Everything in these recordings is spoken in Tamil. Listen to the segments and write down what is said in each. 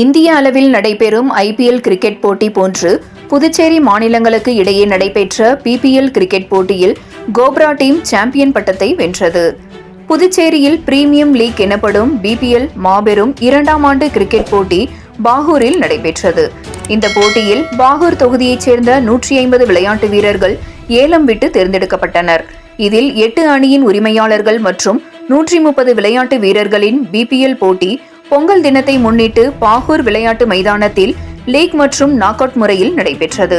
இந்திய அளவில் நடைபெறும் ஐபிஎல் கிரிக்கெட் போட்டி போன்று புதுச்சேரி மாநிலங்களுக்கு இடையே நடைபெற்ற பிபிஎல் கிரிக்கெட் போட்டியில் கோப்ரா டீம் சாம்பியன் பட்டத்தை வென்றது. புதுச்சேரியில் பிரீமியம் லீக் எனப்படும் பிபிஎல் மாபெரும் இரண்டாம் ஆண்டு கிரிக்கெட் போட்டி பாகூரில் நடைபெற்றது. இந்த போட்டியில் பாகூர் தொகுதியைச் சேர்ந்த நூற்றி ஐம்பது விளையாட்டு வீரர்கள் ஏலம் விட்டு தேர்ந்தெடுக்கப்பட்டனர். இதில் எட்டு அணியின் உரிமையாளர்கள் மற்றும் நூற்றி முப்பது விளையாட்டு வீரர்களின் பிபிஎல் போட்டி பொங்கல் தினத்தை முன்னிட்டு பாகூர் விளையாட்டு மைதானத்தில் லீக் மற்றும் நாக் அவுட் முறையில் நடைபெற்றது.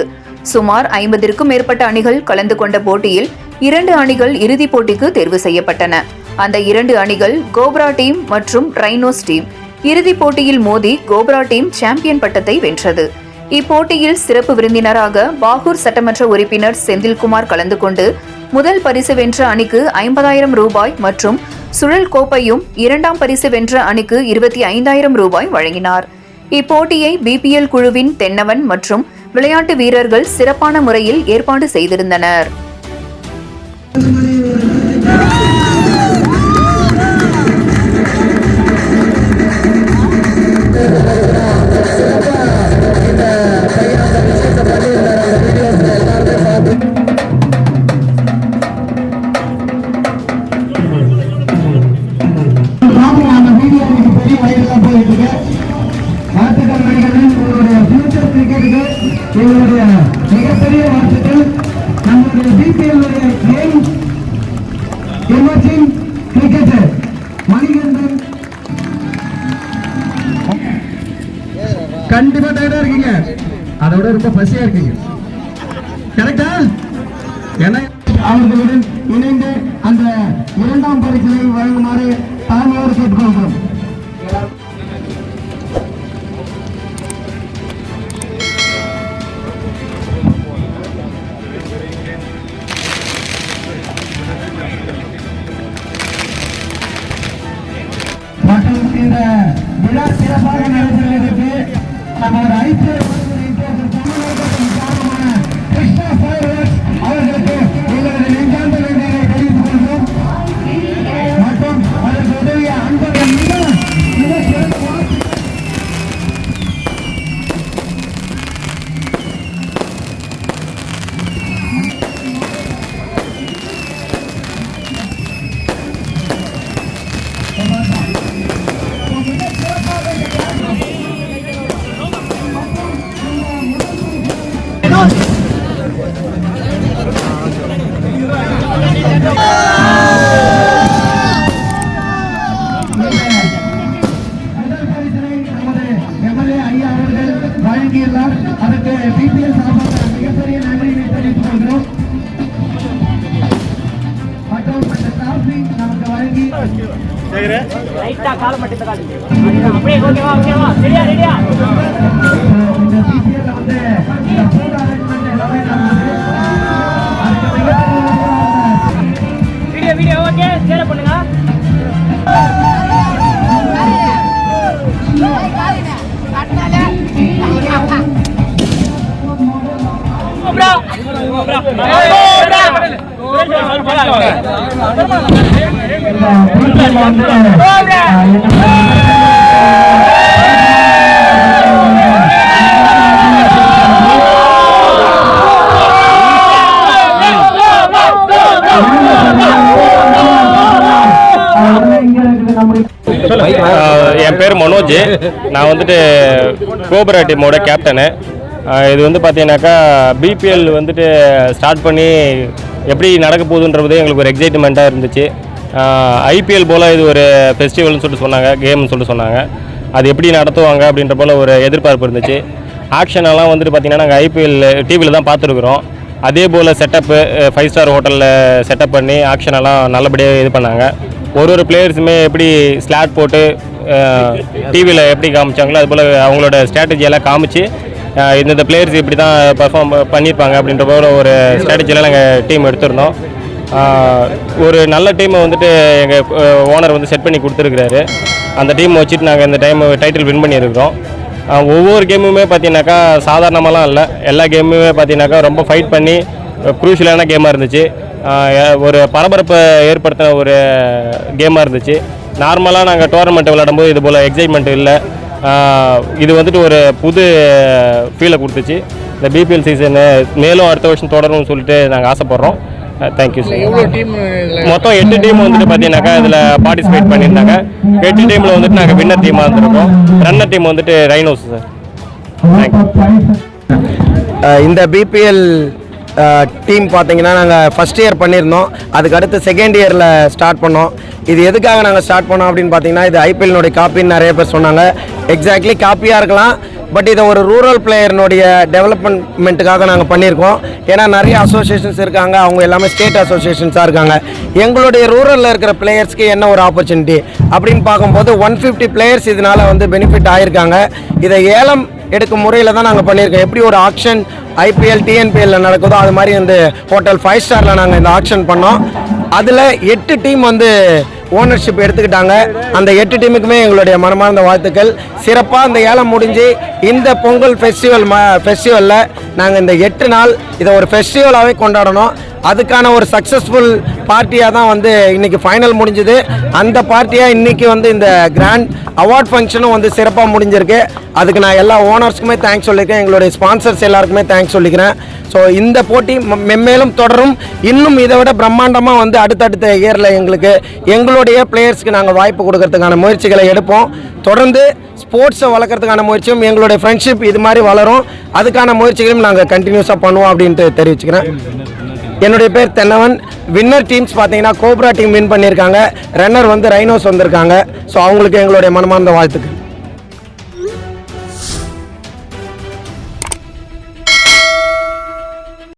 சுமார் ஐம்பதிற்கும் மேற்பட்ட அணிகள் கலந்து கொண்ட போட்டியில் இரண்டு அணிகள் இறுதிப் போட்டிக்கு தேர்வு செய்யப்பட்டன. அந்த இரண்டு அணிகள் கோப்ரா டீம் மற்றும் ரைனோஸ் டீம். இறுதிப் போட்டியில் மோதி கோப்ரா டீம் சாம்பியன் பட்டத்தை வென்றது. இப்போட்டியில் சிறப்பு விருந்தினராக பாகூர் சட்டமன்ற உறுப்பினர் செந்தில்குமார் கலந்து கொண்டு முதல் பரிசு வென்ற அணிக்கு ஐம்பதாயிரம் ரூபாய் மற்றும் சுழல் கோப்பையும் இரண்டாம் பரிசு வென்ற அணிக்கு இருபத்தி ஐந்தாயிரம் ரூபாய் வழங்கினார். இப்போட்டியை பிபிஎல் குழுவின் தென்னவன் மற்றும் விளையாட்டு வீரர்கள் சிறப்பான முறையில் ஏற்பாடு செய்திருந்தனர். கண்டிப்பா டயர்டா இருக்கீங்க. அதோட ரொம்ப பசியா இருக்கீங்க. கரெக்டா ஏன்னா அவர்களுடன் இணைந்து அந்த இரண்டாம் பரிசினை வழங்குமாறு தாழ்மையோடு கேட்டுக்கொள்கிறோம். மற்றும் இந்த விழா சிறப்பாக நடைபெறுவதற்கு நமது ஐக்கிய லைட்டா கால மட்டும் காலி அப்படியே ஓகேவா ஓகேவா? ரெடியா ரெடியா இந்த பிபிஎல் வந்து இந்த ஃபுட் அரேஞ்ச்மெண்ட் எல்லாமே நடந்தது அதுக்கு மிகப்பெரிய வீடியோ வீடியோ ஓகே ஷேர் பண்ணுங்க ப்ரோ ப்ரோ இந்த வந்து என் பேர் மனோஜ். நான் வந்துட்டு கோபுரா டீமோட கேப்டனு இது வந்து பார்த்தீங்கன்னாக்கா பிபிஎல் வந்துட்டு ஸ்டார்ட் பண்ணி எப்படி நடக்க போகுதுன்றது எங்களுக்கு ஒரு எக்ஸைட்மெண்ட்டாக இருந்துச்சு. ஐபிஎல் போல் இது ஒரு ஃபெஸ்டிவல்னு சொல்லிட்டு சொன்னாங்க கேம்னு சொல்லிட்டு சொன்னாங்க. அது எப்படி நடத்துவாங்க அப்படின்ற போல் ஒரு எதிர்பார்ப்பு இருந்துச்சு. ஆக்ஷனெல்லாம் வந்துட்டு பார்த்திங்கன்னா நாங்கள் ஐபிஎல் டிவியில் தான் பார்த்துருக்குறோம் அதே போல் செட்டப்பு ஃபைவ் ஸ்டார் ஹோட்டலில் செட்டப் பண்ணி ஆக்ஷன் எல்லாம் நல்லபடியாக இது பண்ணாங்க. ஒரு ஒரு பிளேயர்ஸுமே எப்படி ஸ்லாட் போட்டு டிவியில் எப்படி காமிச்சாங்களோ அது போல் அவங்களோட ஸ்ட்ராட்டஜியெல்லாம் காமிச்சு இந்தந்த பிளேயர்ஸ் இப்படி தான் பர்ஃபார்ம் பண்ணியிருப்பாங்க அப்படின்ற போல ஒரு ஸ்ட்ராட்டஜியெலாம் நாங்கள் டீம் எடுத்திருந்தோம். ஒரு நல்ல டீமை வந்துட்டு எங்கள் ஓனர் வந்து செட் பண்ணி கொடுத்துருக்குறாரு. அந்த டீம் வச்சுட்டு நாங்கள் இந்த டைம் டைட்டில் வின் பண்ணியிருக்கிறோம். ஒவ்வொரு கேமுமே பார்த்தீங்கன்னாக்கா சாதாரணமாலாம் இல்லை. எல்லா கேமுமே பார்த்தீங்கன்னாக்கா ரொம்ப ஃபைட் பண்ணி குரூஷியலான கேமாக இருந்துச்சு. ஒரு பரபரப்பை ஏற்படுத்தின ஒரு கேமாக இருந்துச்சு. நார்மலாக நாங்கள் டோர்னமெண்ட் விளையாடும்போது இது போல் எக்ஸைட்மெண்ட் இல்லை. இது வந்துட்டு ஒரு புது ஃபீலை கொடுத்துச்சு. இந்த பிபிஎல் சீசனு மேலும் அடுத்த வருஷம் தொடரும்னு சொல்லிட்டு நாங்கள் ஆசைப்பட்றோம். தேங்க்யூ சார் எவ்வளோ டீம் மொத்தம் எட்டு டீம் வந்துட்டு பார்த்தீங்கன்னாக்கா இதில் பார்ட்டிசிபேட் பண்ணியிருந்தாங்க. எட்டு டீமில் வந்துட்டு நாங்கள் வின்னர் டீமாக இருந்திருக்கோம். ரன்னர் டீம் வந்துட்டு ரைனோஸ் சார் இந்த பிபிஎல் டீம் பார்த்தீங்கன்னா நாங்கள் ஃபஸ்ட் இயர் பண்ணியிருந்தோம். அதுக்கு அடுத்து செகண்ட் இயரில் ஸ்டார்ட் பண்ணோம். இது எதுக்காக நாங்கள் ஸ்டார்ட் பண்ணோம் அப்படின்னு பார்த்தீங்கன்னா இது ஐபிஎல்னுடைய காப்பின்னு நிறைய பேர் சொன்னாங்க. எக்ஸாக்ட்லி காப்பியாக இருக்கலாம். பட் இதை ஒரு ரூரல் பிளேயர்னுடைய டெவலப்மெண்ட்டுக்காக நாங்கள் பண்ணியிருக்கோம். ஏன்னா நிறைய அசோசியேஷன்ஸ் இருக்காங்க. அவங்க எல்லாமே ஸ்டேட் அசோசியேஷன்ஸாக இருக்காங்க. எங்களுடைய ரூரலில் இருக்கிற பிளேயர்ஸ்க்கு என்ன ஒரு ஆப்பர்ச்சுனிட்டி அப்படின்னு பார்க்கும்போது ஒன் ஃபிஃப்டி பிளேயர்ஸ் இதனால் வந்து பெனிஃபிட் ஆகியிருக்காங்க இதை ஏலம் எடுக்கும் முறையில் தான் நாங்கள் பண்ணியிருக்கோம். எப்படி ஒரு ஆக்ஷன் ஐபிஎல் டிஎன்பிஎல்ல நடக்குதோ அது மாதிரி வந்து ஹோட்டல் ஃபைவ் ஸ்டாரில் நாங்கள் இந்த ஆக்ஷன் பண்ணோம். அதில் எட்டு டீம் வந்து ஓனர்ஷிப் எடுத்துக்கிட்டாங்க. அந்த எட்டு டீமுக்குமே எங்களுடைய மனமார்ந்த வாழ்த்துக்கள். சிறப்பாக இந்த ஏலம் முடிஞ்சு இந்த பொங்கல் ஃபெஸ்டிவல் ம ஃபெஸ்டிவலில் நாங்கள் இந்த எட்டு நாள் இதை ஒரு ஃபெஸ்டிவலாகவே கொண்டாடணும். அதுக்கான ஒரு சக்ஸஸ்ஃபுல் பார்ட்டியாக தான் வந்து இன்றைக்கி ஃபைனல் முடிஞ்சுது. அந்த பார்ட்டியாக இன்றைக்கி வந்து இந்த கிராண்ட் அவார்ட் ஃபங்க்ஷனும் வந்து சிறப்பாக முடிஞ்சிருக்கு. அதுக்கு நான் எல்லா ஓனர்ஸ்க்குமே தேங்க்ஸ் சொல்லியிருக்கேன் எங்களுடைய ஸ்பான்சர்ஸ் எல்லாருக்குமே தேங்க்ஸ் சொல்லிக்கிறேன். ஸோ இந்த போட்டி ம- மென்மேலும் தொடரும். இன்னும் இதை விட பிரம்மாண்டமாக வந்து அடுத்தடுத்த இயரில் எங்களுக்கு எங்களுடைய பிளேயர்ஸ்க்கு நாங்கள் வாய்ப்பு கொடுக்கறதுக்கான முயற்சிகளை எடுப்போம். தொடர்ந்து ஸ்போர்ட்ஸை வளர்க்குறதுக்கான முயற்சியும் எங்களுடைய ஃப்ரெண்ட்ஷிப் இது மாதிரி வளரும். அதுக்கான முயற்சிகளையும் நாங்கள் கண்டினியூஸாக பண்ணுவோம் அப்படின்ட்டு தெரிவிச்சுக்கிறேன். என்னுடைய பேர் தென்னவன். வின்னர் டீம்ஸ் பார்த்தீங்கன்னா கோப்ரா டீம் வின் பண்ணியிருக்காங்க. ரன்னர் வந்து ரைனோஸ் வந்திருக்காங்க. ஸோ அவங்களுக்கு எங்களுடைய மனமார்ந்த வாழ்த்துக்கள்.